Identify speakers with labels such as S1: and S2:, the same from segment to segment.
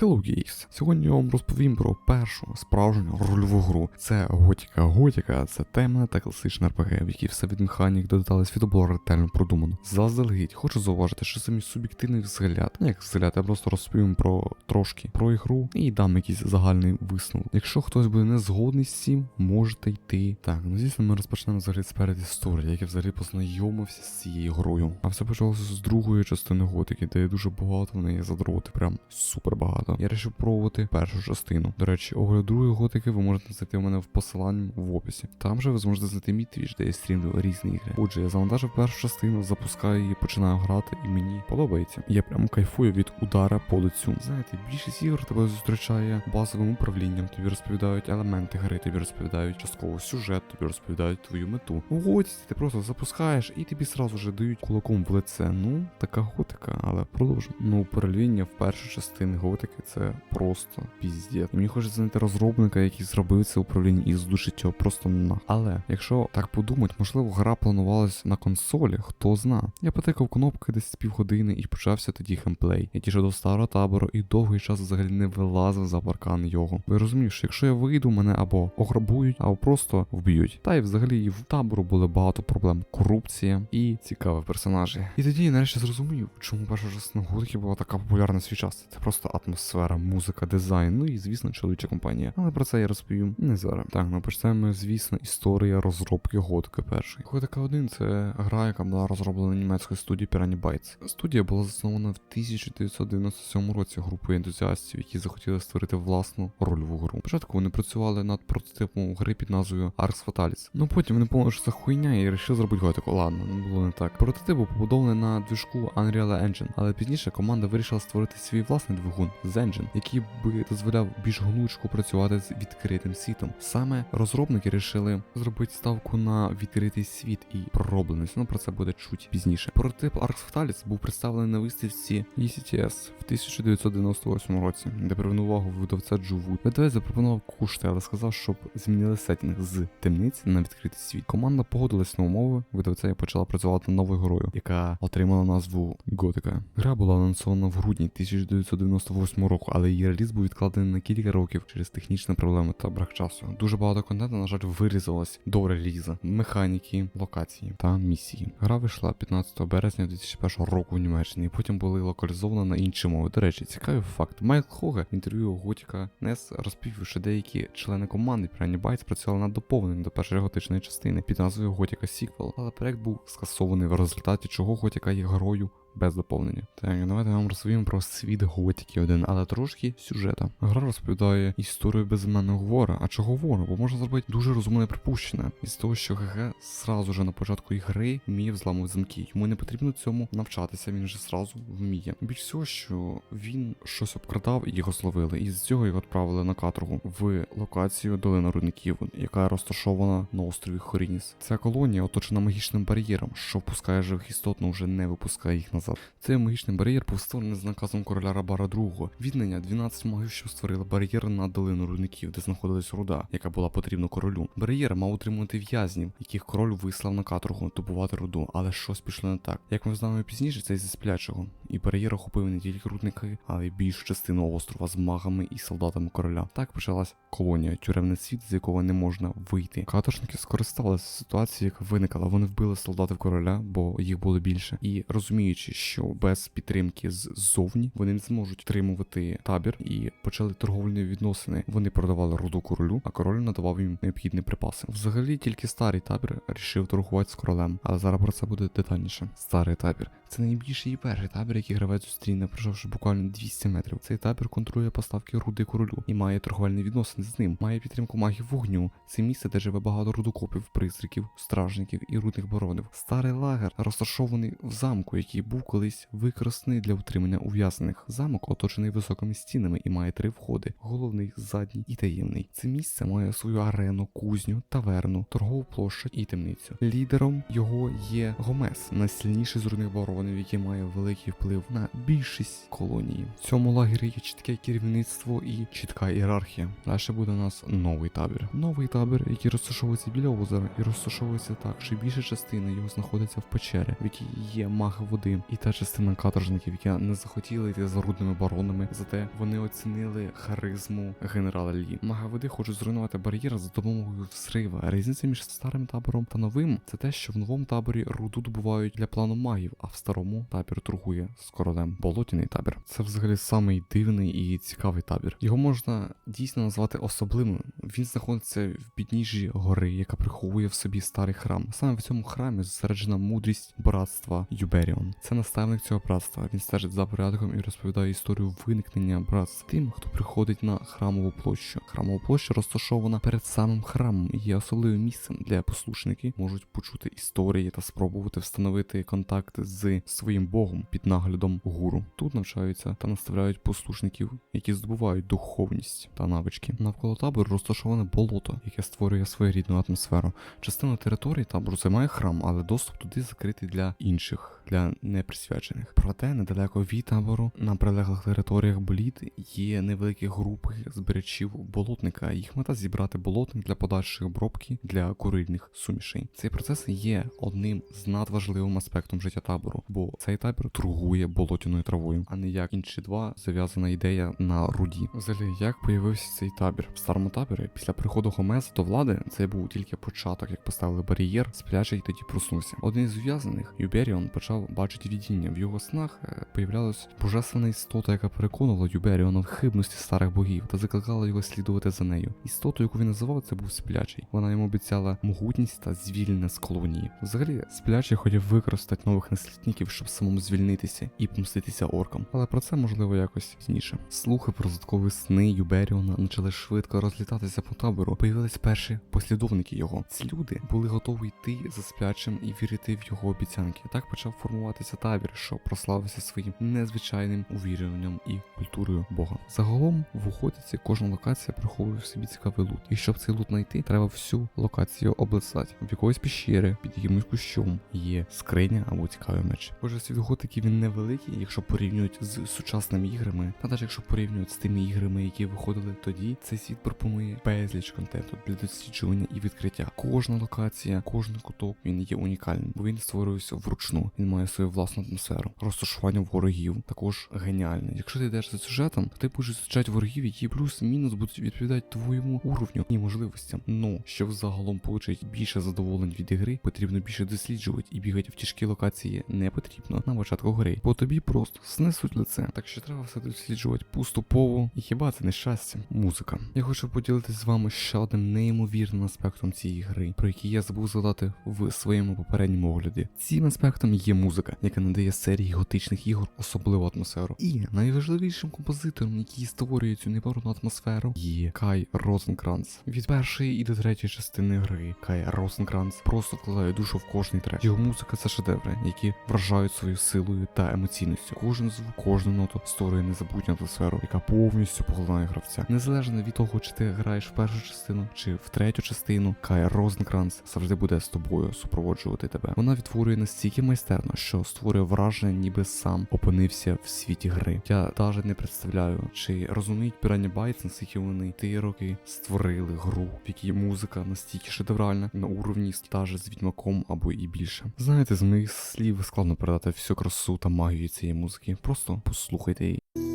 S1: Hello Games! Сьогодні я вам розповім про першу справжню рольову гру. Це Готіка. Готіка це темна та класична РПГ, в якій все від механік до деталей світу було ретельно продумано. Заздалегідь хочу зауважити, що це мій суб'єктивний взгляд. Не як взгляд, я просто розповім про трошки про ігру і дам якийсь загальний висновок. Якщо хтось буде не згодний з цим, можете йти. Так, ну звісно, ми розпочнемо взагалі з перед історії, як я взагалі познайомився з цією грою. А все почалося з другої частини готики, де є дуже багато в неї задроти. Прям супер багато. Я вирішив пробувати першу частину. До речі, огляд другої готики ви можете знайти у мене в посиланні в описі. Там же ви зможете знайти мій твіч, де я стрімлю різні ігри. Отже, я завантажив першу частину, запускаю її, починаю грати, і мені подобається. Я прям кайфую від удара по лицю. Знаєте, більшість ігор тебе зустрічає базовим управлінням, тобі розповідають елементи гри, тобі розповідають частково сюжет, тобі розповідають твою мету. У готиці ти просто запускаєш і тобі сразу же дають кулаком в лице. Ну, така готика, але продовжуємо. Ну, управління в першу частину готики це просто піздєт. І мені хочеться знайти розробника, який зробив це управління і здушить його просто на. Але якщо так подумати, можливо, гра планувалась на консолі, хто зна. Я потикав кнопки десь півгодини і почався тоді геймплей. Я дійшов до старого табору і довгий час взагалі не вилазив за паркан його. Ви розумієш, що якщо я вийду, мене або ограбують, або просто вб'ють. Та й взагалі і в табору були багато проблем: корупція і цікаві персонажі. І тоді я нарешті зрозумів, чому перша частина готики була така популярна в свій час. Це просто атмосфера, музика, дизайн, ну і звісно, чоловіча компанія. Але про це я розповім не зараз. Так, ну почнемо, звісно, історія розробки готики першої. Готика 1 це гра, яка була розроблена німецькою студією Piranha Bytes. Студія була заснована в 1997 році групою ентузіастів, які захотіли створити власну рольову гру. Спочатку вони працювали над прототипом гри під назвою Arx Fatalis. Ну потім вони помнили, що це хуйня і вирішили зробити готику. Ладно, не було не так. Прототип був побудований на движку Unreal Engine, але пізніше команда вирішила створити свій власний двигун Zengen, який би дозволяв більш гнучко працювати з відкритим світом. Саме розробники вирішили зробити ставку на відкритий світ і проробленість. Ну про це буде чуть пізніше. Прототип Arx Fatalis був представлений на виставці ECTS в 1998 році, де привернув увагу видавця Джуву. Видавець запропонував кошти, але сказав, щоб змінили сеттинг з темниці на відкритий світ. Команда погодилась на умови видавця і почала працювати над новою грою, яка отримала назву Готика. Гра була анонсована в грудні 1998 року, але її реліз був відкладений на кілька років через технічні проблеми та брак часу. Дуже багато контенту, на жаль, вирізалось до релізу, механіки, локації та місії. Гра вийшла 15 березня 2001 року в Німеччині, потім була локалізована на інші мови. До речі, цікавий факт. Майкл Хоге в інтерв'ю Готіка Нес розповів, що деякі члени команди Piranha Bytes працювали над доповненням до першої готичної частини під назвою Готіка Сіквел, але проект був скасований в результаті чого Готіка є грою без доповнення. Так, давайте я вам розповім про світ Готіки 1, але трошки сюжета. Гра розповідає історію безіменного вора. А чого вора? Бо можна зробити дуже розумне припущення із того, що ГГ зразу же на початку ігри вміє взламувати замки. Йому не потрібно цьому навчатися, він вже зразу вміє. Більш всього, що він щось обкрадав і його зловили, і з цього його відправили на каторгу в локацію долина рудників, яка розташована на острові Хорініс. Ця колонія оточена магічним бар'єром, що впускає живих істот, але вже не випускає їх назад. Цей магічний бар'єр був створений з наказом короля Рабара II. Віднання 12 магів, що створили бар'єр на долину рудників, де знаходилась руда, яка була потрібна королю. Бар'єр мав утримувати в'язнів, яких король вислав на каторгу добувати руду, але щось пішло не так. Як ми знаємо пізніше, це зі сплячого. І бар'єр охопив не тільки рудники, але й більшу частину острова з магами і солдатами короля. Так почалась колонія, тюремний світ, з якого не можна вийти. Каторжники скористалися ситуацією, яка виникла. Вони вбили солдатів короля, бо їх було більше. І розуміючи, що без підтримки ззовні вони не зможуть тримувати табір і почали торговельні відносини. Вони продавали руду королю, а король надавав їм необхідні припаси. Взагалі тільки старий табір рішив торгувати з королем, але зараз про це буде детальніше. Старий табір це найбільший і перший табір, який гравець зустріне, пройшовши буквально 200 метрів. Цей табір контролює поставки руди королю і має торговельні відносини з ним. Має підтримку магів вогню. Це місце, де живе багато рудокопів, призраків, стражників і рудних боронів. Старий лагер розташований в замку, який був колись використаний для утримання ув'язнених. Замок оточений високими стінами і має три входи: головний, задній і таємний. Це місце має свою арену, кузню, таверну, торгову площадь і темницю. Лідером його є Гомес, найсильніший з рудних боронів розташований, який має великий вплив на більшість колонії. В цьому лагері є чітке керівництво і чітка ієрархія. Далі буде у нас новий табір. Новий табір, який розташовується біля озера, і розташовується так, що більша частина його знаходиться в печері, в якій є маги води, і та частина каторжників, які не захотіли йти за рудними баронами, зате вони оцінили харизму генерала Лі. Маги води хочуть зруйнувати бар'єр за допомогою взрива. Різниця між старим табором та новим це те, що в новому таборі руду добувають для плану магів, а в старому табір торгує з королем. Болотяний табір. Це взагалі самий дивний і цікавий табір. Його можна дійсно назвати особливим. Він знаходиться в підніжжі гори, яка приховує в собі старий храм. Саме в цьому храмі зосереджена мудрість братства Юберіон. Це наставник цього братства. Він стежить за порядком і розповідає історію виникнення братства тим, хто приходить на храмову площу. Храмова площа розташована перед самим храмом і є особливим місцем, де послушники можуть почути історії та спробувати встановити контакт з своїм богом під наглядом гуру. Тут навчаються та наставляють послушників, які здобувають духовність та навички. Навколо табору розташоване болото, яке створює своєрідну атмосферу. Частина території табору займає храм, але доступ туди закритий для інших, для неприсвячених. Проте недалеко від табору на прилеглих територіях боліт є невеликі групи збирачів болотника. Їх мета зібрати болотник для подальшої обробки для курильних сумішей. Цей процес є одним з надважливим аспектом життя табору, бо цей табір торгує болотяною травою, а не як інші два зав'язана ідея на руді. Взагалі, як появився цей табір в старому таборі після приходу Гомеса до влади, це був тільки початок, як поставили бар'єр, сплячий тоді проснувся. Один із ув'язаних, Юберіон, почав бачити видіння. В його снах е, появлялась божественна істота, яка переконувала Юберіона в хибності старих богів та закликала його слідувати за нею. Істоту, яку він називав, це був сплячий. Вона йому обіцяла могутність та звільнення з колонії. Взагалі, сплячий хотів використати нових наслідників, щоб самому звільнитися і помститися оркам. Але про це можливо якось пізніше. Слухи про задаткові сни Юберіона почали швидко розлітатися по табору. Появились перші послідовники його. Ці люди були готові йти за сплячим і вірити в його обіцянки. Так почав формуватися табір, що прославився своїм незвичайним увірюванням і культурою Бога. Загалом в охотиці кожна локація приховує в собі цікавий лут. І щоб цей лут знайти, треба всю локацію облисати. В якоїсь пещері під якимось кущом є скриня або цікавий меч. Боже, світ готики він невеликий, якщо порівнюють з сучасними іграми, та навіть якщо порівнюють з тими іграми, які виходили тоді, цей світ пропонує безліч контенту для досліджування і відкриття. Кожна локація, кожен куток він є унікальним, бо він створюється вручну. Він має свою власну атмосферу. Розташування ворогів також геніальне. Якщо ти йдеш за сюжетом, то ти будеш зустрічати ворогів, які плюс-мінус будуть відповідати твоєму уровню і можливостям. Ну щоб загалом отримати більше задоволень від ігри, потрібно більше досліджувати і бігати в тяжкі локації не потрібно на початку гри, бо тобі просто снесуть лице. Так що треба все досліджувати поступово. І хіба це не щастя? Музика. Я хочу поділитися з вами ще одним неймовірним аспектом цієї гри, про який я забув згадати в своєму попередньому огляді. Цим аспектом є музика, яка надає серії готичних ігор особливу атмосферу. І найважливішим композитором, який створює цю непорну атмосферу, є Кай Розенкранц. Від першої і до третьої частини гри Кай Розенкранц просто вкладає душу в кожний трек. Його музика це шедеври, які вражають своєю силою та емоційністю. Кожен звук, кожну ноту створює незабутню атмосферу, яка повністю поглинає гравця. Незалежно від того, чи ти граєш в першу частину чи в третю частину, Кай Розенкранц завжди буде з тобою супроводжувати тебе. Вона відтворює настільки майстерно, що створює враження, ніби сам опинився в світі гри. Я навіть не представляю, чи розуміють пірані Bytes, наскільки вони ті роки створили гру, в якій музика настільки шедевральна на уровні стажі з відьмаком або і більше. Знаєте, з моїх слів складно передати всю красу та магію цієї музики. Просто послухайте її.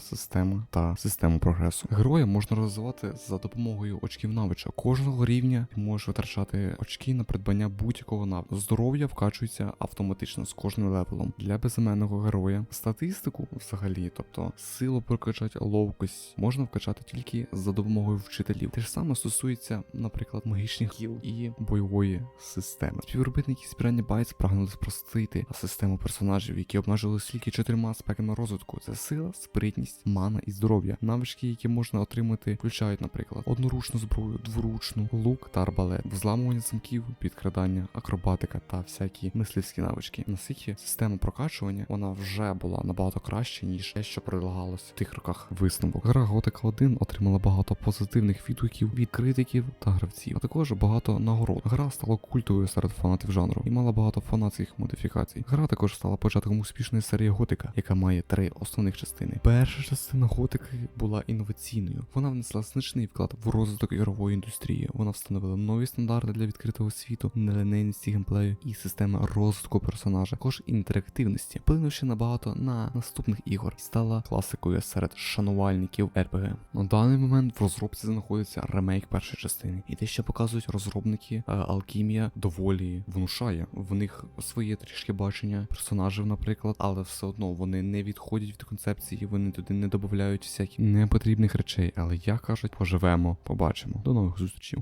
S1: Система та система прогресу. Героя можна розвивати за допомогою очків навичок. Кожного рівня ти можеш витрачати очки на придбання будь-якого навичку. Здоров'я вкачується автоматично з кожним левелом. Для безіменного героя статистику взагалі, тобто силу прокачати ловкость, можна вкачати тільки за допомогою вчителів. Те ж саме стосується, наприклад, магічних кіл і бойової системи. Співробітники збирання Bytes прагнули спростити систему персонажів, які обмежили тільки чотирма аспектами розвитку: це сила, спритність, витривалість, мана і здоров'я. Навички, які можна отримати, включають, наприклад, одноручну зброю, дворучну, лук та арбалет, взламування замків, підкрадання, акробатика та всякі мисливські навички. Наскільки система прокачування вона вже була набагато краще, ніж те, що предлагалось в тих роках висновок. Гра Готика 1 отримала багато позитивних відгуків від критиків та гравців, а також багато нагород. Гра стала культовою серед фанатів жанру і мала багато фанатських модифікацій. Гра також стала початком успішної серії Готика, яка має три основних частини. Перша частина Готики була інноваційною. Вона внесла значний вклад в розвиток ігрової індустрії. Вона встановила нові стандарти для відкритого світу, нелинейності геймплею і системи розвитку персонажа, також інтерактивності, вплинувши набагато на наступних ігор, стала класикою серед шанувальників RPG. На даний момент в розробці знаходиться ремейк першої частини, і те, що показують розробники, е, Алкімія доволі внушає. В них своє трішки бачення персонажів, наприклад, але все одно вони не відходять від концепції, вони туди не додають всяких непотрібних речей. Але як кажуть, поживемо, побачимо. До нових зустрічей.